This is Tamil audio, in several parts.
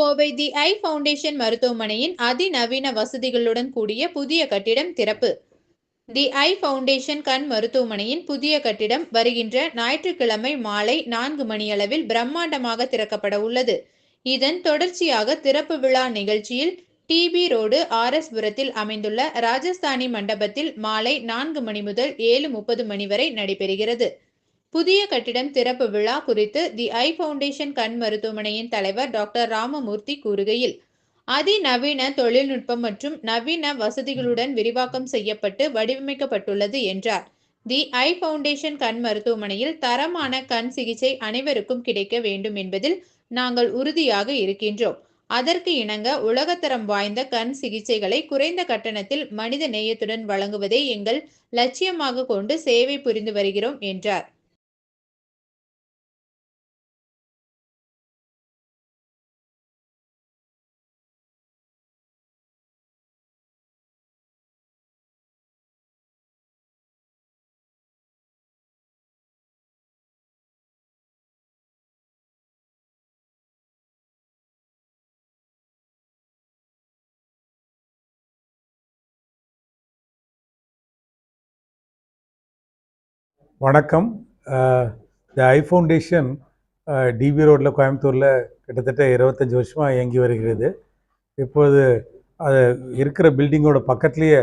கோவை தி ஐ ஃபவுண்டேஷன் மருத்துவமனையின் அதிநவீன வசதிகளுடன் கூடிய புதிய கட்டிடம் திறப்பு. தி ஐ ஃபவுண்டேஷன் கண் மருத்துவமனையின் புதிய கட்டிடம் வருகின்ற ஞாயிற்றுக்கிழமை மாலை நான்கு மணியளவில் பிரம்மாண்டமாக திறக்கப்பட உள்ளது. இதன் தொடர்ச்சியாக திறப்பு விழா நிகழ்ச்சியில் டிபி ரோடு ஆர்எஸ்புரத்தில் புரத்தில் அமைந்துள்ள ராஜஸ்தானி மண்டபத்தில் மாலை நான்கு மணி முதல் ஏழு முப்பது மணி வரை நடைபெறுகிறது. புதிய கட்டிடம் திறப்பு விழா குறித்து தி ஐ ஃபவுண்டேஷன் கண் மருத்துவமனையின் தலைவர் டாக்டர் ராமமூர்த்தி கூறுகையில் அதிநவீன தொழில்நுட்பம் மற்றும் நவீன வசதிகளுடன் விரிவாக்கம் செய்யப்பட்டு வடிவமைக்கப்பட்டுள்ளது என்றார். தி ஐ ஃபவுண்டேஷன் கண் மருத்துவமனையில் தரமான கண் சிகிச்சை அனைவருக்கும் கிடைக்க வேண்டும் என்பதில் நாங்கள் உறுதியாக இருக்கின்றோம். அதற்கு இணங்க உலகத்தரம் வாய்ந்த கண் சிகிச்சைகளை குறைந்த கட்டணத்தில் மனித நேயத்துடன் வழங்குவதை எங்கள் லட்சியமாக கொண்டு சேவை புரிந்து வருகிறோம் என்றார். வணக்கம். த ஐ ஃபவுண்டேஷன் டிபி ரோட்டில் கோயம்புத்தூரில் கிட்டத்தட்ட இருபத்தஞ்சி வருஷமாக இயங்கி வருகிறது. இப்போது அது இருக்கிற பில்டிங்கோட பக்கத்துலேயே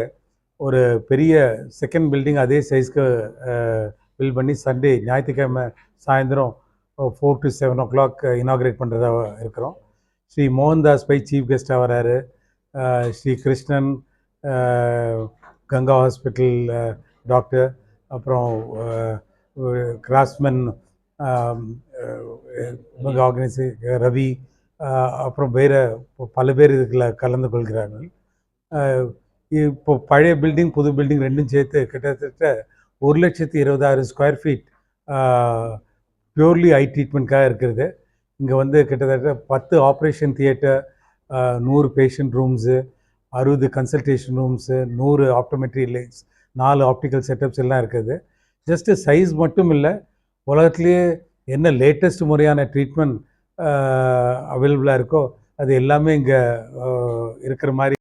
ஒரு பெரிய செகண்ட் பில்டிங் அதே சைஸ்க்கு பில்ட் பண்ணி சண்டே ஞாயிற்றுக்கிழமை சாயந்தரம் four to seven o'clock inaugurate பண்ணுறதா இருக்கிறோம். ஸ்ரீ மோகன்தாஸ் பை சீஃப் கெஸ்ட்டாக வராரு. ஸ்ரீ கிருஷ்ணன் கங்கா ஹாஸ்பிட்டல் டாக்டர் அப்புறம் கிராஸ்மன் இவங்க ரவி அப்புறம் வேறு பல பேர் இதுக்குள்ள கலந்து கொள்கிறார்கள். இப்போ பழைய பில்டிங் புது பில்டிங் ரெண்டும் சேர்த்து கிட்டத்தட்ட ஒரு லட்சத்தி இருபதாயிரம் ஸ்கொயர் ஃபீட் பியூர்லி ஐ ட்ரீட்மெண்ட்காக இருக்கிறது. இங்கே வந்து கிட்டத்தட்ட பத்து ஆப்ரேஷன் தியேட்டர் நூறு பேஷண்ட் ரூம்ஸு அறுபது கன்சல்டேஷன் ரூம்ஸு நூறு ஆப்டோமெட்ரி லைன்ஸ் நாலு ஆப்டிக்கல் செட்டப்ஸ் எல்லாம் இருக்குது. ஜஸ்ட்டு சைஸ் மட்டும் இல்லை உலகத்துலேயே என்ன லேட்டஸ்ட் முறையான ட்ரீட்மெண்ட் அவைலபிளாக இருக்கோ அது எல்லாமே இங்கே இருக்கிற மாதிரி